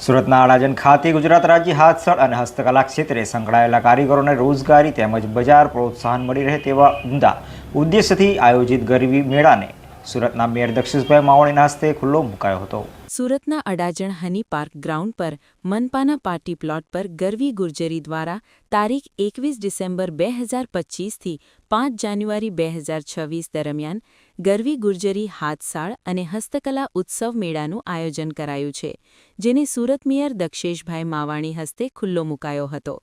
સુરતના અડાજણ ખાતે ગુજરાત રાજ્ય હાથસળ અને હસ્તકલા ક્ષેત્રે સંકળાયેલા કારીગરોને રોજગારી તેમજ બજાર પ્રોત્સાહન મળી રહે તેવા ઉમદા ઉદ્દેશથી આયોજિત ગરબી મેળાને સુરતના મેયર દક્ષિષભાઈ માવણીના હસ્તે ખુલ્લો મુકાયો હતો. સુરતના અડાજણ હની પાર્ક ગ્રાઉન્ડ પર મનપાના પાર્ટી પ્લોટ પર ગરવી ગુર્જરી દ્વારા તારીખ એકવીસ ડિસેમ્બર બે હજાર પચીસથી પાંચ જાન્યુઆરી બે હજાર છવ્વીસ દરમિયાન ગરવી ગુર્જરી હાથસાળ અને હસ્તકલા ઉત્સવ મેળાનું આયોજન કરાયું છે, જેને સુરત મેયર દક્ષેશભાઈ માવાણી હસ્તે ખુલ્લો મુકાયો હતો.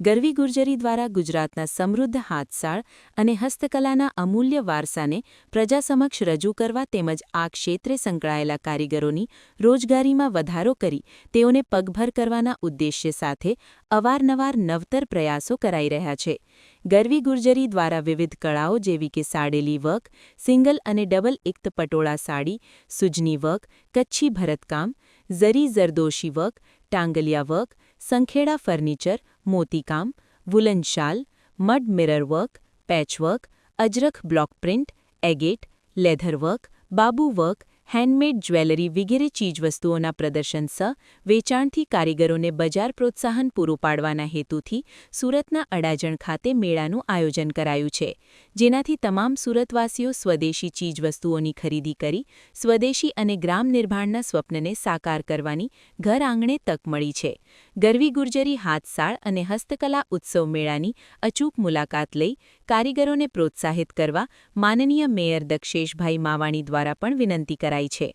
ગરવી ગુર્જરી દ્વારા ગુજરાતના સમૃદ્ધ હાથસાળ અને હસ્તકલાના અમૂલ્ય વારસાને પ્રજા સમક્ષ રજૂ કરવા તેમજ આ ક્ષેત્રે સંકળાયેલા કારીગરોની રોજગારીમાં વધારો કરી તેઓને પગભર કરવાના ઉદ્દેશ્ય સાથે અવારનવાર નવતર પ્રયાસો કરાઈ રહ્યા છે. ગરવી ગુર્જરી દ્વારા વિવિધ કળાઓ જેવી કે સાડેલી વર્ક સિંગલ અને double ikat patola sari, Sujani work Kutchi ભરતકામ, zari zardozi work Tangaliya work Sankheda furniture, મોતીકામ, woollen shawl, mud mirror work patchwork Ajrakh block print, agate, leather work Babu work handmade jewellery વગેરે ચીજવસ્તુઓના પ્રદર્શન સહ વેચાણથી કારીગરોને બજાર પ્રોત્સાહન પૂરું પાડવાના હેતુથી સુરતના અડાજણ ખાતે મેળાનું આયોજન કરાયું છે. જેનાથી તમામ સુરતવાસીઓ સ્વદેશી ચીજવસ્તુઓની ખરીદી કરી, સ્વદેશી અને ગ્રામ નિર્માણના સ્વપ્નને સાકાર કરવાની ઘર આંગણે તક મળી છે. ગરવી ગુર્જરી હાથસાળ અને હસ્તકલા ઉત્સવ મેળાની અચૂક મુલાકાત લઈ કારીગરોને પ્રોત્સાહિત કરવા માનનીય મેયર દક્ષેશભાઈ માવાણી દ્વારા પણ વિનંતી કરાઈ છે.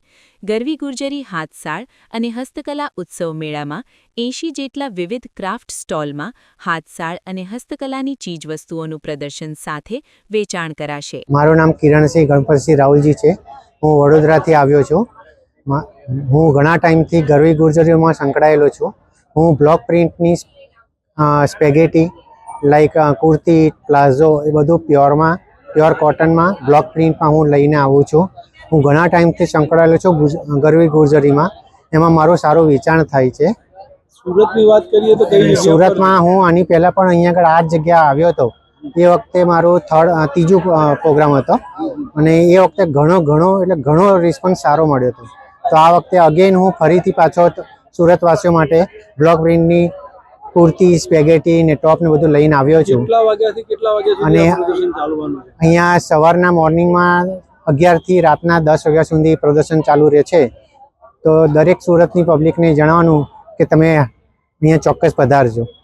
ગરવી ગુર્જરી હાથસાળ અને હસ્તકલા ઉત્સવ મેળામાં એંશી જેટલા વિવિધ ક્રાફ્ટ સ્ટોલમાં હાથસાળ અને હસ્તકલાની ચીજવસ્તુઓનું પ્રદર્શન સાથે વેચાણ કરાશે. મારું નામ કિરણસિંહ ગણપતસિંહ રાહુલજી છે. હું વડોદરાથી આવ્યો છું. હું ઘણા ટાઈમથી ગરવી ગુર્જરીઓમાં સંકળાયેલો છું. હું બ્લોક પ્રિન્ટની સ્પેગેટી, લાઈક કુર્તી, પ્લાઝો એ બધું પ્યોરમાં, પ્યોર કોટનમાં બ્લોક પ્રિન્ટમાં હું લઈને આવું છું. હું ઘણા ટાઈમથી સંકળાયેલો છું ગરવી ગુર્જરીમાં. એમાં મારું સારું વેચાણ થાય છે. સુરતની વાત કરીએ તો? સુરતમાં હું આની પહેલાં પણ અહીંયા આગળ આ જ જગ્યા આવ્યો હતો. એ વખતે મારું થર્ડ ત્રીજું પ્રોગ્રામ હતો. અને એ વખતે ઘણો ઘણો એટલે ઘણો રિસ્પોન્સ સારો મળ્યો હતો. તો આ વખતે અગેન હું ફરીથી પાછો સુરતવાસીઓ માટે બ્લોક પ્રિન્ટની કુર્તી સ્પેગેટી ને ટોપ ને બધું લઈને આવ્યો છું. અને- અહીંયા સવારના મોર્નિંગમાં અગિયારથી રાતના દસ વાગ્યા સુધી પ્રદર્શન ચાલુ રહે છે. તો દરેક સુરતની પબ્લિકને જણાવવાનું કે તમે અહીંયા ચોક્કસ પધારજો.